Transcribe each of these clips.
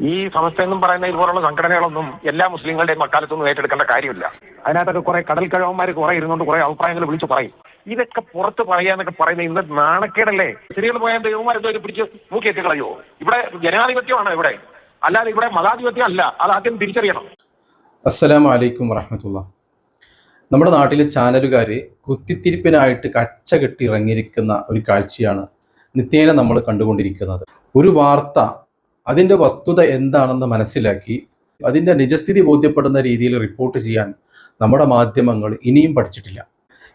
ഈ സമസ്ത എന്നും പറയുന്ന ഇതുപോലുള്ള സംഘടനകളൊന്നും എല്ലാ മുസ്ലിങ്ങളുടെയും മക്കാലത്തൊന്നും ഏറ്റെടുക്കേണ്ട കാര്യമില്ല. അതിനകത്തൊക്കെ കുറെ കടൽ കഴിവന്മാർ കുറെ ഇരുന്നുകൊണ്ട് കുറെ അഭിപ്രായങ്ങൾ വിളിച്ചു പറയും. ഇതൊക്കെ പുറത്ത് പറയാന്നൊക്കെ പറയുന്നത് ഇന്ന് നാണക്കേടല്ലേ? സ്ത്രീകൾ പോയാൽ ദൈവമാരെന്തോ പിടിച്ച് മൂക്കിയെത്തി കളയോ ഇവിടെ ജനാധിപത്യമാണ് ഇവിടെ. അല്ലാതെ ഇവിടെ മതാധിപത്യം അല്ല. അത് ആദ്യം തിരിച്ചറിയണം. അസ്സലാമു വലൈക്കും വറഹമത്തുള്ള. നമ്മുടെ നാട്ടിലെ ചാനലുകാർ കുത്തിത്തിരിപ്പിനായിട്ട് കച്ച കെട്ടി ഇറങ്ങിയിരിക്കുന്ന ഒരു കാഴ്ചയാണ് നിത്യേന നമ്മൾ കണ്ടുകൊണ്ടിരിക്കുന്നത്. ഒരു വാർത്ത അതിന്റെ വസ്തുത എന്താണെന്ന് മനസ്സിലാക്കി അതിന്റെ നിജസ്ഥിതി ബോധ്യപ്പെടുന്ന രീതിയിൽ റിപ്പോർട്ട് ചെയ്യാൻ നമ്മുടെ മാധ്യമങ്ങൾ ഇനിയും പഠിച്ചിട്ടില്ല.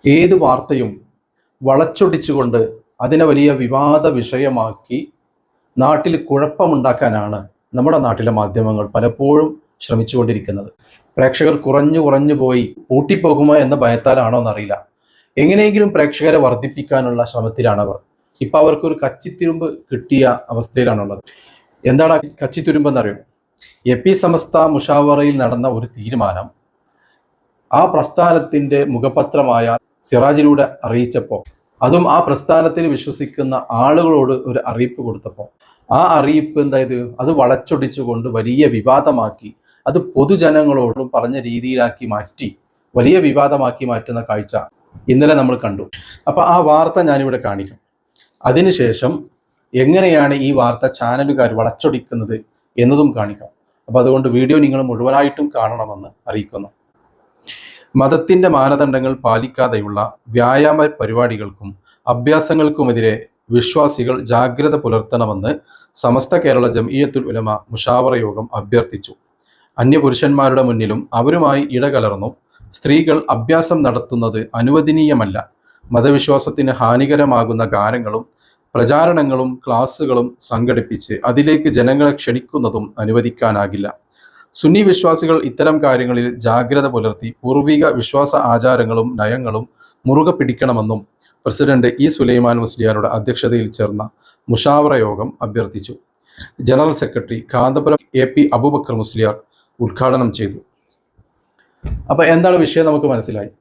ഏത് വാർത്തയും വളച്ചൊടിച്ചുകൊണ്ട് അതിനെ വലിയ വിവാദ വിഷയമാക്കി നാട്ടിൽ കുഴപ്പമുണ്ടാക്കാനാണ് നമ്മുടെ നാട്ടിലെ മാധ്യമങ്ങൾ പലപ്പോഴും ശ്രമിച്ചുകൊണ്ടിരിക്കുന്നത്. പ്രേക്ഷകർ കുറഞ്ഞു കുറഞ്ഞു പോയി പൂട്ടിപ്പോകുമോ എന്ന ഭയത്താലാണോ എന്നറിയില്ല. എങ്ങനെയെങ്കിലും പ്രേക്ഷകരെ വർദ്ധിപ്പിക്കാനുള്ള ശ്രമത്തിലാണവർ. ഇപ്പം അവർക്കൊരു കച്ചിത്തിരുമ്പ് കിട്ടിയ അവസ്ഥയിലാണുള്ളത്. എന്നറിയോ? എ പി സമസ്ത മുഷാവറയിൽ നടന്ന ഒരു തീരുമാനം ആ പ്രസ്ഥാനത്തിന്റെ മുഖപത്രമായ സിറാജിലൂടെ അറിയിച്ചപ്പോൾ അതും ആ പ്രസ്ഥാനത്തിൽ വിശ്വസിക്കുന്ന ആളുകളോട് ഒരു അറിയിപ്പ് കൊടുത്തപ്പോൾ. ആ അറിയിപ്പ് എന്തായത്? അത് വളച്ചൊടിച്ചുകൊണ്ട് വലിയ വിവാദമാക്കി അത് പൊതുജനങ്ങളോടും പറഞ്ഞ രീതിയിലാക്കി മാറ്റി വലിയ വിവാദമാക്കി മാറ്റുന്ന കാഴ്ച ഇന്നലെ നമ്മൾ കണ്ടു. അപ്പോൾ ആ വാർത്ത ഞാനിവിടെ കാണിക്കും. അതിനുശേഷം എങ്ങനെയാണ് ഈ വാർത്ത ചാനലുകാർ വളച്ചൊടിക്കുന്നത് എന്നതും കാണിക്കാം. അപ്പോൾ അതുകൊണ്ട് വീഡിയോ നിങ്ങൾ മുഴുവനായിട്ടും കാണണമെന്ന് അറിയിക്കുന്നു. മതത്തിന്റെ മാനദണ്ഡങ്ങൾ പാലിക്കാതെയുള്ള വ്യായാമ പരിപാടികൾക്കും അഭ്യാസങ്ങൾക്കുമെതിരെ വിശ്വാസികൾ ജാഗ്രത പുലർത്തണമെന്ന് സമസ്ത കേരള ജംഇയത്തുൽ ഉലമ മുഷാവറ യോഗം അഭ്യർത്ഥിച്ചു. അന്യപുരുഷന്മാരുടെ മുന്നിലും അവരുമായി ഇടകലർന്നു. സ്ത്രീകൾ അഭ്യാസം നടത്തുന്നത് അനുവദനീയമല്ല. മതവിശ്വാസത്തിന് ഹാനികരമാകുന്ന ഗാനങ്ങളും പ്രചാരണങ്ങളും ക്ലാസ്സുകളും സംഘടിപ്പിച്ച് അതിലേക്ക് ജനങ്ങളെ ക്ഷണിക്കുന്നതും അനുവദിക്കാനാകില്ല. സുന്നി വിശ്വാസികൾ ഇത്തരം കാര്യങ്ങളിൽ ജാഗ്രത പുലർത്തി പൂർവിക വിശ്വാസ ആചാരങ്ങളും നയങ്ങളും മുറുകെ പിടിക്കണമെന്നും പ്രസിഡന്റ് ഇ സുലൈമാൻ മുസ്ലിയാരുടെ അധ്യക്ഷതയിൽ ചേർന്ന മുഷാവറ യോഗം അഭ്യർത്ഥിച്ചു. General secretary Kanthapuram A P Abubakar Musliyar ഉദ്ഘാടനം ചെയ്തു. അപ്പൊ എന്താണ് വിഷയം നമുക്ക് മനസ്സിലായി?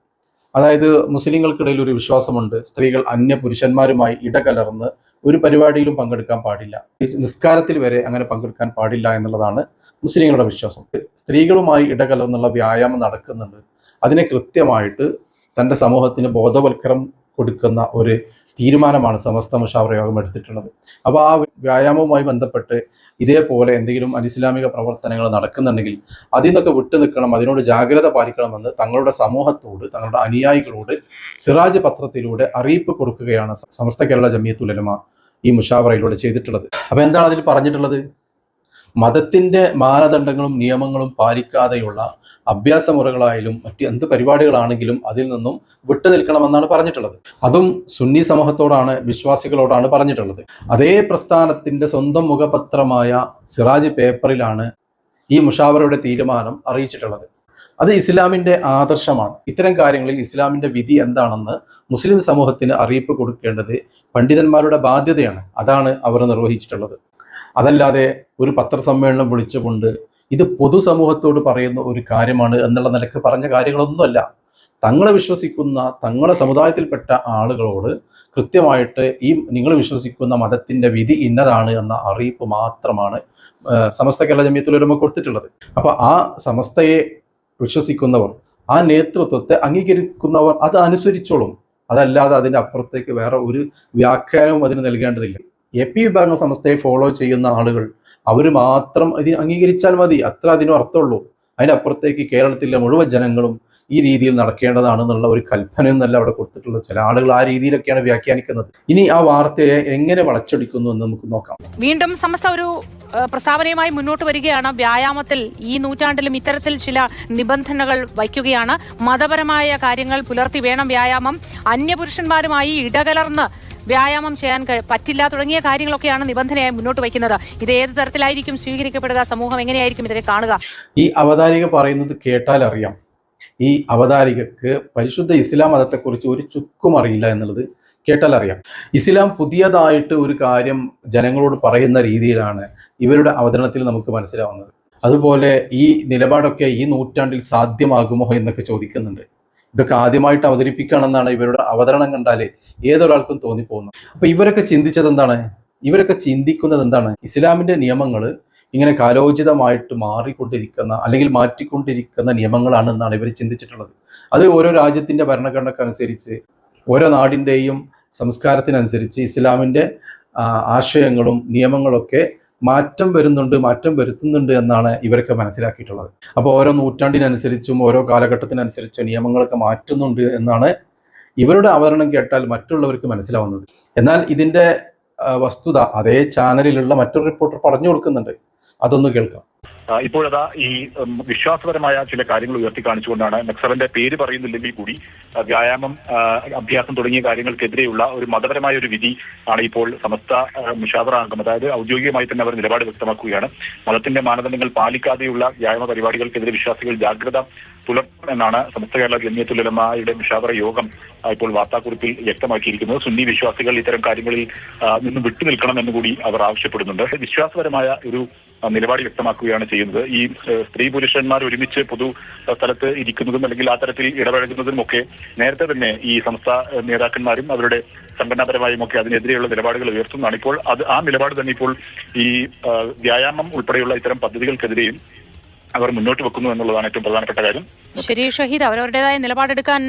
അതായത് മുസ്ലിങ്ങൾക്കിടയിൽ ഒരു വിശ്വാസമുണ്ട്. സ്ത്രീകൾ അന്യ പുരുഷന്മാരുമായി ഇടകലർന്ന് ഒരു പരിപാടിയിലും പങ്കെടുക്കാൻ പാടില്ല. നിസ്കാരത്തിൽ വരെ അങ്ങനെ പങ്കെടുക്കാൻ പാടില്ല എന്നുള്ളതാണ് മുസ്ലിങ്ങളുടെ വിശ്വാസം. സ്ത്രീകളുമായി ഇടകലർന്നുള്ള വ്യായാമം നടക്കുന്നുണ്ട്. അതിനെ കൃത്യമായിട്ട് തന്റെ സമൂഹത്തിന് ബോധവൽക്കരണം കൊടുക്കുന്ന ഒരു തീരുമാനമാണ് സമസ്ത മുഷാവറ യോഗം എടുത്തിട്ടുള്ളത്. അപ്പോൾ ആ വ്യായാമവുമായി ബന്ധപ്പെട്ട് ഇതേപോലെ എന്തെങ്കിലും അനിസ്ലാമിക പ്രവർത്തനങ്ങൾ നടക്കുന്നുണ്ടെങ്കിൽ അതിൽ നിന്നൊക്കെ വിട്ടു നിൽക്കണം അതിനോട് ജാഗ്രത പാലിക്കണമെന്ന് തങ്ങളുടെ സമൂഹത്തോട് തങ്ങളുടെ അനുയായികളോട് സിറാജ് പത്രത്തിലൂടെ അറിയിപ്പ് കൊടുക്കുകയാണ് സമസ്ത കേരള ജമിയത്തുലമ ഈ മുഷാവറയിലൂടെ ചെയ്തിട്ടുള്ളത്. അപ്പോൾ എന്താണ് അതിൽ പറഞ്ഞിട്ടുള്ളത്? മതത്തിന്റെ മാനദണ്ഡങ്ങളും നിയമങ്ങളും പാലിക്കാതെയുള്ള അഭ്യാസമുറകളായാലും മറ്റ് എന്ത് പരിപാടികളാണെങ്കിലും അതിൽ നിന്നും വിട്ടു നിൽക്കണമെന്നാണ് പറഞ്ഞിട്ടുള്ളത്. അതും സുന്നി സമൂഹത്തോടാണ് വിശ്വാസികളോടാണ് പറഞ്ഞിട്ടുള്ളത്. അതേ പ്രസ്ഥാനത്തിന്റെ സ്വന്തം മുഖപത്രമായ സിറാജ് പേപ്പറിലാണ് ഈ മുഷാവറയുടെ തീരുമാനം അറിയിച്ചിട്ടുള്ളത്. അത് ഇസ്ലാമിന്റെ ആദർശമാണ്. ഇത്തരം കാര്യങ്ങളിൽ ഇസ്ലാമിന്റെ വിധി എന്താണെന്ന് മുസ്ലിം സമൂഹത്തിന് അറിയിപ്പ് കൊടുക്കേണ്ടത് പണ്ഡിതന്മാരുടെ ബാധ്യതയാണ്. അതാണ് അവർ നിർവഹിച്ചിട്ടുള്ളത്. അതല്ലാതെ ഒരു പത്രസമ്മേളനം വിളിച്ചുകൊണ്ട് ഇത് പൊതുസമൂഹത്തോട് പറയുന്ന ഒരു കാര്യമാണ് എന്നുള്ള നിലയ്ക്ക് പറഞ്ഞ കാര്യങ്ങളൊന്നുമല്ല. തങ്ങളെ വിശ്വസിക്കുന്ന തങ്ങളെ സമുദായത്തിൽപ്പെട്ട ആളുകളോട് കൃത്യമായിട്ട് ഈ നിങ്ങൾ വിശ്വസിക്കുന്ന മതത്തിന്റെ വിധി ഇന്നതാണ് എന്ന അറിയിപ്പ് മാത്രമാണ് സമസ്ത കേരള ജമ്യത്തിലൊരുമ കൊടുത്തിട്ടുള്ളത്. അപ്പോൾ ആ സമസ്തയെ വിശ്വസിക്കുന്നവർ ആ നേതൃത്വത്തെ അംഗീകരിക്കുന്നവർ അത് അനുസരിച്ചോളും അതല്ലാതെ അതിന്റെ അപ്പുറത്തേക്ക് വേറെ ഒരു വ്യാഖ്യാനവും അതിന് നൽകേണ്ടതില്ല. എ പി വിഭാഗം സംസ്ഥയെ ഫോളോ ചെയ്യുന്ന ആളുകൾ അവർ മാത്രം ഇത് അംഗീകരിച്ചാൽ മതി. അത്ര അതിനും അർത്ഥമുള്ളൂ. അതിനപ്പുറത്തേക്ക് കേരളത്തിലെ മുഴുവൻ ജനങ്ങളും ഈ രീതിയിൽ നടക്കേണ്ടതാണെന്നുള്ള ഒരു കൽപ്പനയൊന്നല്ല അവിടെ കൊടുത്തിട്ടുള്ളത്. ചില ആളുകൾ ആ രീതിയിലൊക്കെയാണ് വ്യാഖ്യാനിക്കുന്നത്. ഇനി ആ വാർത്തയെ എങ്ങനെ വളച്ചൊടിക്കുന്നു എന്ന് നമുക്ക് നോക്കാം. വീണ്ടും സമസ്ത ഒരു പ്രസ്താവനയുമായി മുന്നോട്ട് വരികയാണ്. വ്യായാമത്തിൽ ഈ നൂറ്റാണ്ടിലും ഇത്തരത്തിൽ ചില നിബന്ധനകൾ വയ്ക്കുകയാണ്. മതപരമായ കാര്യങ്ങൾ പുലർത്തി വേണം വ്യായാമം. അന്യപുരുഷന്മാരുമായി ഇടകലർന്ന് വ്യായാമം ചെയ്യാൻ പറ്റില്ല തുടങ്ങിയ കാര്യങ്ങളൊക്കെയാണ് നിബന്ധനയായി മുന്നോട്ട് വയ്ക്കുന്നത്. ഇത് ഏത് തരത്തിലായിരിക്കും സ്വീകരിക്കപ്പെടുക? സമൂഹം എങ്ങനെയായിരിക്കും ഇതിനെ കാണുക? ഈ അവതാരിക പറയുന്നത് കേട്ടാൽ അറിയാം. ഈ അവതാരികക്ക് പരിശുദ്ധ ഇസ്ലാം മതത്തെക്കുറിച്ച് ഒരു ചുക്കും അറിയില്ല എന്നുള്ളത് കേട്ടാൽ അറിയാം. ഇസ്ലാം പുതിയതായിട്ട് ഒരു കാര്യം ജനങ്ങളോട് പറയുന്ന രീതിയിലാണ് ഇവരുടെ അവതരണത്തിൽ നമുക്ക് മനസ്സിലാവുന്നത്. അതുപോലെ ഈ നിലപാടൊക്കെ ഈ നൂറ്റാണ്ടിൽ സാധ്യമാകുമോ എന്നൊക്കെ ചോദിക്കുന്നുണ്ട്. ഇതൊക്കെ ആദ്യമായിട്ട് അവതരിപ്പിക്കുകയാണെന്നാണ് ഇവരുടെ അവതരണം കണ്ടാൽ ഏതൊരാൾക്കും തോന്നിപ്പോകുന്നത്. അപ്പൊ ഇവരൊക്കെ ചിന്തിച്ചത് എന്താണ്? ഇവരൊക്കെ ചിന്തിക്കുന്നത് എന്താണ്? ഇസ്ലാമിന്റെ നിയമങ്ങൾ ഇങ്ങനെ കാലോചിതമായിട്ട് മാറിക്കൊണ്ടിരിക്കുന്ന അല്ലെങ്കിൽ മാറ്റിക്കൊണ്ടിരിക്കുന്ന നിയമങ്ങളാണ് എന്നാണ് ഇവർ ചിന്തിച്ചിട്ടുള്ളത്. അത് ഓരോ രാജ്യത്തിന്റെ ഭരണഘടനക്കനുസരിച്ച് ഓരോ നാടിന്റെയും സംസ്കാരത്തിനനുസരിച്ച് ഇസ്ലാമിന്റെ ആശയങ്ങളും നിയമങ്ങളൊക്കെ മാറ്റം വരുന്നുണ്ട് മാറ്റം വരുത്തുന്നുണ്ട് എന്നാണ് ഇവരൊക്കെ മനസ്സിലാക്കിയിട്ടുള്ളത്. അപ്പോൾ ഓരോ നൂറ്റാണ്ടിനനുസരിച്ചും ഓരോ കാലഘട്ടത്തിനനുസരിച്ചും നിയമങ്ങളൊക്കെ മാറ്റുന്നുണ്ട് എന്നാണ് ഇവരുടെ അവതരണം കേട്ടാൽ മറ്റുള്ളവർക്ക് മനസ്സിലാവുന്നത്. എന്നാൽ ഇതിന്റെ വസ്തുത അതേ ചാനലിലുള്ള മറ്റൊരു റിപ്പോർട്ടർ പറഞ്ഞു കൊടുക്കുന്നുണ്ട്. അതൊന്ന് കേൾക്കാം. ഇപ്പോഴതാ ഈ വിശ്വാസപരമായ ചില കാര്യങ്ങൾ ഉയർത്തി കാണിച്ചുകൊണ്ടാണ് നക്സലിന്റെ പേര് പറയുന്നില്ലെങ്കിൽ കൂടി വ്യായാമം അഭ്യാസം തുടങ്ങിയ കാര്യങ്ങൾക്കെതിരെയുള്ള ഒരു മതപരമായ ഒരു വിധി ആണ് ഇപ്പോൾ സമസ്ത മുഷാവറ അംഗം അതായത് ഔദ്യോഗികമായി തന്നെ അവർ നിലപാട് വ്യക്തമാക്കുകയാണ്. മതത്തിന്റെ മാനദണ്ഡങ്ങൾ പാലിക്കാതെയുള്ള വ്യായാമ പരിപാടികൾക്കെതിരെ വിശ്വാസികൾ ജാഗ്രത പുലർത്തണമെന്നാണ് സമസ്ത കേരള ജമിയത്തുലമയുടെ മുഷാവറ യോഗം ഇപ്പോൾ വാർത്താക്കുറിപ്പിൽ വ്യക്തമാക്കിയിരിക്കുന്നത്. സുന്നി വിശ്വാസികൾ ഇത്തരം കാര്യങ്ങളിൽ നിന്ന് നിന്ന് വിട്ടുനിൽക്കണമെന്ന് കൂടി അവർ ആവശ്യപ്പെടുന്നുണ്ട്. വിശ്വാസപരമായ ഒരു നിലപാട് വ്യക്തമാക്കുകയാണ് ചെയ്യുന്നത്. ഈ സ്ത്രീ പുരുഷന്മാർ ഒരുമിച്ച് പൊതു സ്ഥലത്ത് ഇരിക്കുന്നതും അല്ലെങ്കിൽ ആ തരത്തിൽ ഇടപഴകുന്നതും ഒക്കെ നേരത്തെ തന്നെ ഈ സംസ്ഥാന നേതാക്കന്മാരും അവരുടെ സംഘടനാപരമായും ഒക്കെ അതിനെതിരെയുള്ള നിലപാടുകൾ ഉയർത്തുന്നതാണ്. ഇപ്പോൾ അത് ആ നിലപാട് തന്നെ ഇപ്പോൾ ഈ വ്യായാമം ഉൾപ്പെടെയുള്ള ഇത്തരം പദ്ധതികൾക്കെതിരെയും അവർ മുന്നോട്ട് വെക്കുന്നു എന്നുള്ളതാണ് ഏറ്റവും പ്രധാനപ്പെട്ട കാര്യം. ശരി ഷഹീദ് അവരവരുടേതായ നിലപാടെടുക്കാൻ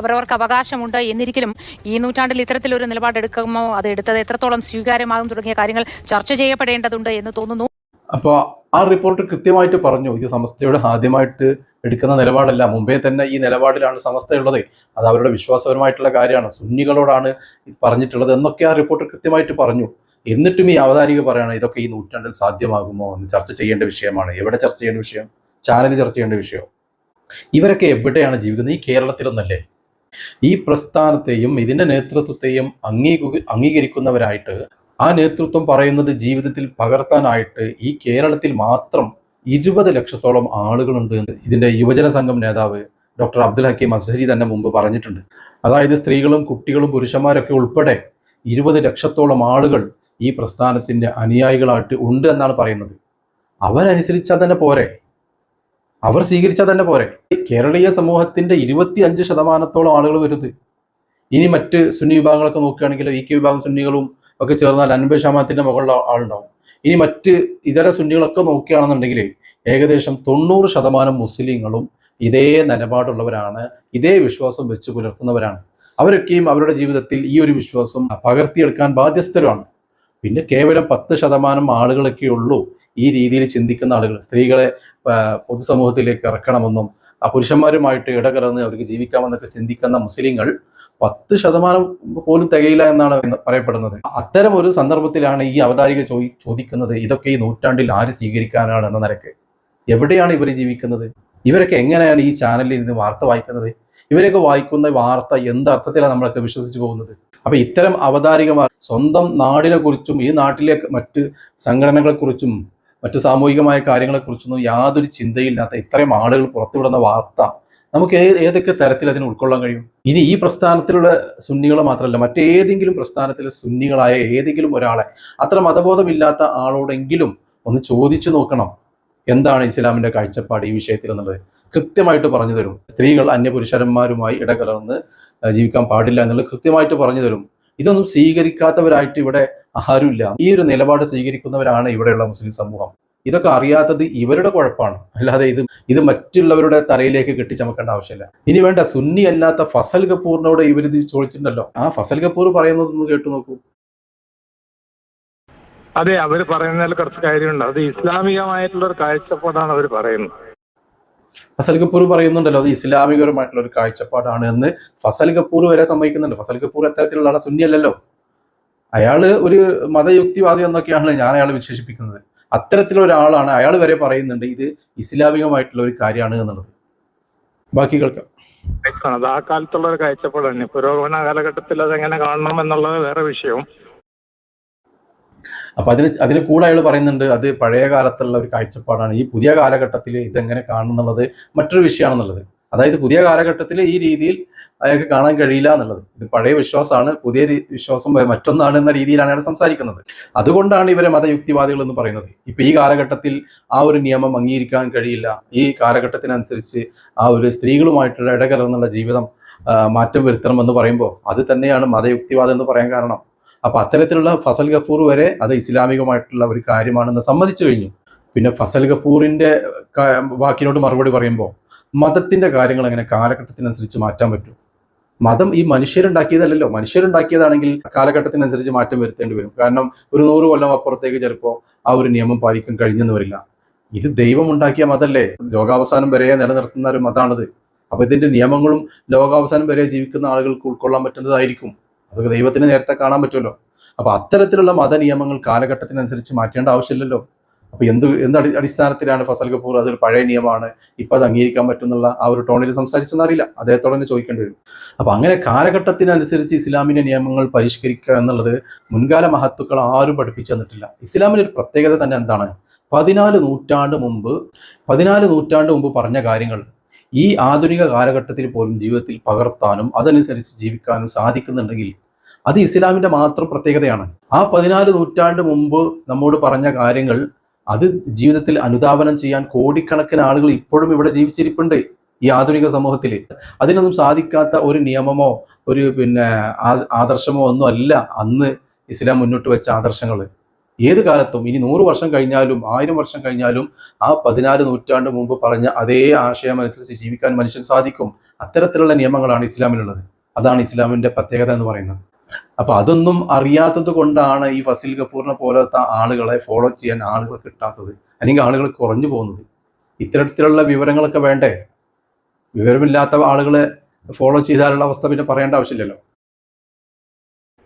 അവരവർക്ക് അവകാശമുണ്ട് എന്നിരിക്കലും ഈ നൂറ്റാണ്ടിൽ ഇത്തരത്തിലൊരു നിലപാടെടുക്കുമോ അത് എടുത്തത് എത്രത്തോളം സ്വീകാര്യമാകും തുടങ്ങിയ കാര്യങ്ങൾ ചർച്ച ചെയ്യപ്പെടേണ്ടതുണ്ട് എന്ന് തോന്നുന്നു. അപ്പോൾ ആ റിപ്പോർട്ട് കൃത്യമായിട്ട് പറഞ്ഞു. ഇത് സമസ്തയുടെ ആദ്യമായിട്ട് എടുക്കുന്ന നിലപാടല്ല. മുമ്പേ തന്നെ ഈ നിലപാടിലാണ് സമസ്തയുള്ളത്. അത് അവരുടെ വിശ്വാസപരമായിട്ടുള്ള കാര്യമാണ്. സുന്നികളോടാണ് പറഞ്ഞിട്ടുള്ളത് എന്നൊക്കെ ആ റിപ്പോർട്ട് കൃത്യമായിട്ട് പറഞ്ഞു. എന്നിട്ടും ഈ അവതാരിക പറയാണ് ഇതൊക്കെ ഈ നൂറ്റാണ്ടിൽ സാധ്യമാകുമോ? എന്ന് ചർച്ച ചെയ്യേണ്ട വിഷയമാണ്. എവിടെ ചർച്ച ചെയ്യേണ്ട വിഷയം? ചാനൽ ചർച്ച ചെയ്യേണ്ട വിഷയം ഇവരൊക്കെ എവിടെയാണ് ജീവിക്കുന്നത്? ഈ കേരളത്തിലൊന്നല്ലേ? ഈ പ്രസ്ഥാനത്തെയും ഇതിന്റെ നേതൃത്വത്തെയും അംഗീകു അംഗീകരിക്കുന്നവരായിട്ട് ആ നേതൃത്വം പറയുന്നത് ജീവിതത്തിൽ പകർത്താനായിട്ട് ഈ കേരളത്തിൽ മാത്രം ഇരുപത് ലക്ഷത്തോളം ആളുകളുണ്ട് എന്ന് ഇതിന്റെ യുവജന സംഘം നേതാവ് ഡോക്ടർ അബ്ദുൽ ഹക്കീം അസഹരി തന്നെ മുമ്പ് പറഞ്ഞിട്ടുണ്ട്. അതായത് സ്ത്രീകളും കുട്ടികളും പുരുഷന്മാരൊക്കെ ഉൾപ്പെടെ ഇരുപത് ലക്ഷത്തോളം ആളുകൾ ഈ പ്രസ്ഥാനത്തിന്റെ അനുയായികളായിട്ട് ഉണ്ട് എന്നാണ് പറയുന്നത്. അവരനുസരിച്ചാൽ തന്നെ പോരെ. അവർ സ്വീകരിച്ചാൽ തന്നെ പോരെ. കേരളീയ സമൂഹത്തിന്റെ ഇരുപത്തി അഞ്ച് ശതമാനത്തോളം ആളുകൾ വരുന്നത്. ഇനി മറ്റ് സുന്നി വിഭാഗങ്ങളൊക്കെ നോക്കുകയാണെങ്കിൽ ഈ കെ വിഭാഗം സുന്നികളും ഒക്കെ ചേർന്നാൽ അൻപത് ശതമാനത്തിന്റെ മുകളിൽ ആളുണ്ടാവും. ഇനി മറ്റ് ഇതര സുന്നികളൊക്കെ നോക്കുകയാണെന്നുണ്ടെങ്കിൽ ഏകദേശം തൊണ്ണൂറ് ശതമാനം മുസ്ലിങ്ങളും ഇതേ നിലപാടുള്ളവരാണ് ഇതേ വിശ്വാസം വെച്ച് പുലർത്തുന്നവരാണ്. അവരൊക്കെയും അവരുടെ ജീവിതത്തിൽ ഈ ഒരു വിശ്വാസം പകർത്തിയെടുക്കാൻ ബാധ്യസ്ഥരുമാണ്. പിന്നെ കേവലം പത്ത് ശതമാനം ആളുകളൊക്കെ ഉള്ളൂ ഈ രീതിയിൽ ചിന്തിക്കുന്ന ആളുകൾ. സ്ത്രീകളെ പൊതുസമൂഹത്തിലേക്ക് ഇറക്കണമെന്നും ആ പുരുഷന്മാരുമായിട്ട് ഇടകലർന്ന് അവർക്ക് ജീവിക്കാമെന്നൊക്കെ ചിന്തിക്കുന്ന മുസ്ലിങ്ങൾ പത്ത് ശതമാനം പോലും തികയില്ല എന്നാണ് പറയപ്പെടുന്നത്. അത്തരം ഒരു സന്ദർഭത്തിലാണ് ഈ അവതാരിക ചോ ചോദിക്കുന്നത്. ഇതൊക്കെ ഈ നൂറ്റാണ്ടിൽ ആര് സ്വീകരിക്കാനാണ് എന്ന നിലയ്ക്ക് എവിടെയാണ് ഇവർ ജീവിക്കുന്നത്? ഇവരൊക്കെ എങ്ങനെയാണ് ഈ ചാനലിൽ ഇരുന്ന് വാർത്ത വായിക്കുന്നത്? ഇവരൊക്കെ വായിക്കുന്ന വാർത്ത എന്തർത്ഥത്തിലാണ് നമ്മളൊക്കെ വിശ്വസിച്ചു പോകുന്നത്? അപ്പൊ ഇത്തരം അവതാരികമാർ സ്വന്തം നാടിനെ കുറിച്ചും ഈ നാട്ടിലെ മറ്റ് സംഘടനകളെക്കുറിച്ചും മറ്റ് സാമൂഹികമായ കാര്യങ്ങളെക്കുറിച്ചൊന്നും യാതൊരു ചിന്തയില്ലാത്ത ഇത്രയും ആളുകൾ പുറത്തുവിടുന്ന വാർത്ത നമുക്ക് ഏതൊക്കെ തരത്തിൽ അതിന് ഉൾക്കൊള്ളാൻ കഴിയും? ഇനി ഈ പ്രസ്ഥാനത്തിലുള്ള സുന്നികളെ മാത്രമല്ല മറ്റേതെങ്കിലും പ്രസ്ഥാനത്തിലെ സുന്നികളായ ഏതെങ്കിലും ഒരാളെ അത്ര മതബോധമില്ലാത്ത ആളോടെങ്കിലും ഒന്ന് ചോദിച്ചു നോക്കണം. എന്താണ് ഇസ്ലാമിന്റെ കാഴ്ചപ്പാട് ഈ വിഷയത്തിൽ എന്നുള്ളത് കൃത്യമായിട്ട് പറഞ്ഞു തരും. സ്ത്രീകൾ അന്യപുരുഷന്മാരുമായി ഇടകലർന്ന് ജീവിക്കാൻ പാടില്ല എന്നുള്ളത് കൃത്യമായിട്ട് പറഞ്ഞു തരും. ഇതൊന്നും സ്വീകരിക്കാത്തവരായിട്ട് ഇവിടെ ആരുമില്ല. ഈ ഒരു നിലപാട് സ്വീകരിക്കുന്നവരാണ് ഇവിടെയുള്ള മുസ്ലിം സമൂഹം. ഇതൊക്കെ അറിയാത്തത് ഇവരുടെ കുഴപ്പമാണ് അല്ലാതെ ഇത് ഇത് മറ്റുള്ളവരുടെ തലയിലേക്ക് കെട്ടിച്ചമക്കേണ്ട ആവശ്യമില്ല. ഇനി വേണ്ട സുന്നി അല്ലാത്ത ഫസൽ കപൂറിനോട് ഇവരിത് ചോദിച്ചിട്ടുണ്ടല്ലോ. ആ ഫസൽ കപൂർ പറയുന്നതൊന്ന് കേട്ടു നോക്കൂ. അതെ അവർ പറയുന്നതിൽ കുറച്ച് കാര്യമുണ്ട്. അത് ഇസ്ലാമികമായിട്ടുള്ള ഒരു കാഴ്ചപ്പാടാണ് അവർ പറയുന്നത്. ഫസൽ കപൂർ പറയുന്നുണ്ടല്ലോ അത് ഇസ്ലാമികപരമായിട്ടുള്ള ഒരു കാഴ്ചപ്പാടാണ് എന്ന് ഫസൽ കപൂർ വരെ സമ്മതിക്കുന്നുണ്ട്. ഫസൽ കപൂർ അത്തരത്തിലുള്ള സുന്നി അല്ലല്ലോ. അയാൾ ഒരു മതയുക്തിവാദി എന്നൊക്കെയാണ് ഞാൻ അയാളെ വിശേഷിപ്പിക്കുന്നത്. അത്തരത്തിലുള്ള ഒരാളാണ് അയാൾ വരെ പറയുന്നുണ്ട് ഇത് ഇസ്ലാമികമായിട്ടുള്ള ഒരു കാര്യമാണ് എന്നുള്ളത്. ബാക്കി കേൾക്കാം. അത് ആ കാലത്തുള്ള ഒരു കാഴ്ചപ്പാടാണ് പുരോഗമന കാലഘട്ടത്തിൽ അതെങ്ങനെ കാണണം എന്നുള്ളത് വേറെ വിഷയവും. അപ്പൊ അതിന് അതിന് കൂടെ അയാൾ പറയുന്നുണ്ട് അത് പഴയ കാലത്തുള്ള ഒരു കാഴ്ചപ്പാടാണ്. ഈ പുതിയ കാലഘട്ടത്തിൽ ഇതെങ്ങനെ കാണുന്നുള്ളത് മറ്റൊരു വിഷയമാണെന്നുള്ളത്. അതായത് പുതിയ കാലഘട്ടത്തിൽ ഈ രീതിയിൽ അയാൾക്ക് കാണാൻ കഴിയില്ല എന്നുള്ളത്. ഇത് പഴയ വിശ്വാസമാണ് പുതിയ വിശ്വാസം മറ്റൊന്നാണ് എന്ന രീതിയിലാണ് അയാൾ സംസാരിക്കുന്നത്. അതുകൊണ്ടാണ് ഇവരെ മതയുക്തിവാദികൾ എന്ന് പറയുന്നത്. ഇപ്പൊ ഈ കാലഘട്ടത്തിൽ ആ ഒരു നിയമം അംഗീകരിക്കാൻ കഴിയില്ല. ഈ കാലഘട്ടത്തിനനുസരിച്ച് ആ ഒരു സ്ത്രീകളുമായിട്ടുള്ള ഇടകലർന്നുള്ള ജീവിതം മാറ്റം വരുത്തണം എന്ന് പറയുമ്പോൾ അത് തന്നെയാണ് മതയുക്തിവാദം എന്ന് പറയാൻ കാരണം. അപ്പൊ അത്തരത്തിലുള്ള ഫസൽ കപൂർ വരെ അത് ഇസ്ലാമികമായിട്ടുള്ള ഒരു കാര്യമാണെന്ന് സമ്മതിച്ചു കഴിഞ്ഞു. പിന്നെ ഫസൽ കപൂറിന്റെ വാക്കിനോട് മറുപടി പറയുമ്പോൾ മതത്തിന്റെ കാര്യങ്ങൾ എങ്ങനെ കാലഘട്ടത്തിനനുസരിച്ച് മാറ്റാൻ പറ്റും? മതം ഈ മനുഷ്യരുണ്ടാക്കിയതല്ലല്ലോ. മനുഷ്യരുണ്ടാക്കിയതാണെങ്കിൽ കാലഘട്ടത്തിനനുസരിച്ച് മാറ്റം വരുത്തേണ്ടി വരും. കാരണം ഒരു നൂറ് കൊല്ലം അപ്പുറത്തേക്ക് ചിലപ്പോൾ ആ ഒരു നിയമം പാലിക്കാൻ കഴിഞ്ഞെന്ന് വരില്ല. ഇത് ദൈവം ഉണ്ടാക്കിയ മതല്ലേ? ലോകാവസാനം വരെ നിലനിർത്തുന്ന ഒരു മതമാണിത് അപ്പൊ ഇതിന്റെ നിയമങ്ങളും ലോകാവസാനം വരെ ജീവിക്കുന്ന ആളുകൾക്ക് ഉൾക്കൊള്ളാൻ പറ്റുന്നതായിരിക്കും. അതൊക്കെ ദൈവത്തിന് നേരത്തെ കാണാൻ പറ്റുമല്ലോ. അപ്പൊ അത്തരത്തിലുള്ള മത നിയമങ്ങൾ കാലഘട്ടത്തിനനുസരിച്ച് മാറ്റേണ്ട ആവശ്യമില്ലല്ലോ. അപ്പൊ എന്ത് എന്ത് അടി- അടിസ്ഥാനത്തിലാണ് ഫസൽ കപൂർ അതൊരു പഴയ നിയമമാണ്? ഇപ്പൊ അത് അംഗീകരിക്കാൻ പറ്റുന്നുള്ള ആ ഒരു ടോണിൽ സംസാരിച്ചെന്ന് അറിയില്ല അദ്ദേഹത്തോട് തന്നെ ചോദിക്കേണ്ടി വരും. അപ്പൊ അങ്ങനെ കാലഘട്ടത്തിനനുസരിച്ച് ഇസ്ലാമിന്റെ നിയമങ്ങൾ പരിഷ്കരിക്കുക എന്നുള്ളത് മുൻകാല മഹത്തുക്കൾ ആരും പഠിപ്പിച്ചു തന്നിട്ടില്ല. ഇസ്ലാമിന്റെ ഒരു പ്രത്യേകത തന്നെ എന്താണ്? പതിനാല് നൂറ്റാണ്ട് മുമ്പ് പതിനാല് നൂറ്റാണ്ട് മുമ്പ് പറഞ്ഞ കാര്യങ്ങൾ ഈ ആധുനിക കാലഘട്ടത്തിൽ പോലും ജീവിതത്തിൽ പകർത്താനും അതനുസരിച്ച് ജീവിക്കാനും സാധിക്കുന്നുണ്ടെങ്കിൽ അത് ഇസ്ലാമിന്റെ മാത്രം പ്രത്യേകതയാണ്. ആ പതിനാല് നൂറ്റാണ്ട് മുമ്പ് നമ്മോട് പറഞ്ഞ കാര്യങ്ങൾ അത് ജീവിതത്തിൽ അനുധാവനം ചെയ്യാൻ കോടിക്കണക്കിന് ആളുകൾ ഇപ്പോഴും ഇവിടെ ജീവിച്ചിരിപ്പുണ്ട് ഈ ആധുനിക സമൂഹത്തിൽ അതിനൊന്നും സാധിക്കാത്ത ഒരു നിയമമോ ഒരു പിന്നെ ആദർശമോ ഒന്നും അല്ല അന്ന് ഇസ്ലാം മുന്നോട്ട് വെച്ച ആദർശങ്ങൾ ഏത് കാലത്തും ഇനി നൂറ് വർഷം കഴിഞ്ഞാലും ആയിരം വർഷം കഴിഞ്ഞാലും ആ പതിനാല് നൂറ്റാണ്ട് മുമ്പ് പറഞ്ഞ അതേ ആശയം അനുസരിച്ച് ജീവിക്കാൻ മനുഷ്യൻ സാധിക്കും. അത്തരത്തിലുള്ള നിയമങ്ങളാണ് ഇസ്ലാമിലുള്ളത്. അതാണ് ഇസ്ലാമിന്റെ പ്രത്യേകത എന്ന് പറയുന്നത്. അപ്പൊ അതൊന്നും അറിയാത്തത് കൊണ്ടാണ് ഈ ഫസിൽ കപൂറിനെ പോലത്തെ ആളുകളെ ഫോളോ ചെയ്യാൻ ആളുകൾ കിട്ടാത്തത് അല്ലെങ്കിൽ ആളുകൾ കുറഞ്ഞു പോകുന്നത്. ഇത്തരത്തിലുള്ള വിവരങ്ങളൊക്കെ വേണ്ടേ? വിവരമില്ലാത്ത ആളുകളെ ഫോളോ ചെയ്താലുള്ള അവസ്ഥ പിന്നെ പറയേണ്ട ആവശ്യമില്ലല്ലോ.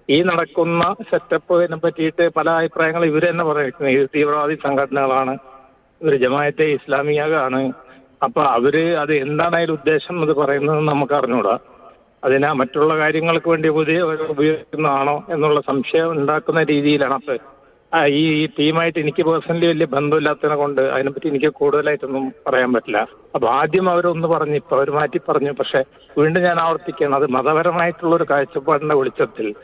ഈ നടക്കുന്ന സെറ്റപ്പിനെ പറ്റിയിട്ട് പല അഭിപ്രായങ്ങൾ ഇവർ തന്നെ പറയുന്നത് ഇത് തീവ്രവാദി സംഘടനകളാണ് ഇവർ ജമായത്തെ ഇസ്ലാമിയാണ് അപ്പൊ അവർ അത് എന്താണ് അതിൽ ഉദ്ദേശം എന്ന് പറയുന്നത് നമുക്ക് അറിഞ്ഞൂടാ. അതിനാ മറ്റുള്ള കാര്യങ്ങൾക്ക് വേണ്ടി പുതിയ ഉപയോഗിക്കുന്നതാണോ എന്നുള്ള സംശയം ഉണ്ടാക്കുന്ന രീതിയിലാണ് അപ്പൊ ഈ ടീമായിട്ട് എനിക്ക് പേഴ്സണലി വലിയ ബന്ധമില്ലാത്തതിനെ കൊണ്ട് അതിനെപ്പറ്റി എനിക്ക് കൂടുതലായിട്ടൊന്നും പറയാൻ പറ്റില്ല. അപ്പൊ ആദ്യം അവരൊന്ന് പറഞ്ഞു ഇപ്പൊ അവർ മാറ്റി പറഞ്ഞു. പക്ഷെ വീണ്ടും ഞാൻ ആവർത്തിക്കുകയാണ്. അത് മതപരമായിട്ടുള്ള ഒരു കാഴ്ചപ്പാടിന്റെ വെളിച്ചത്തിൽ.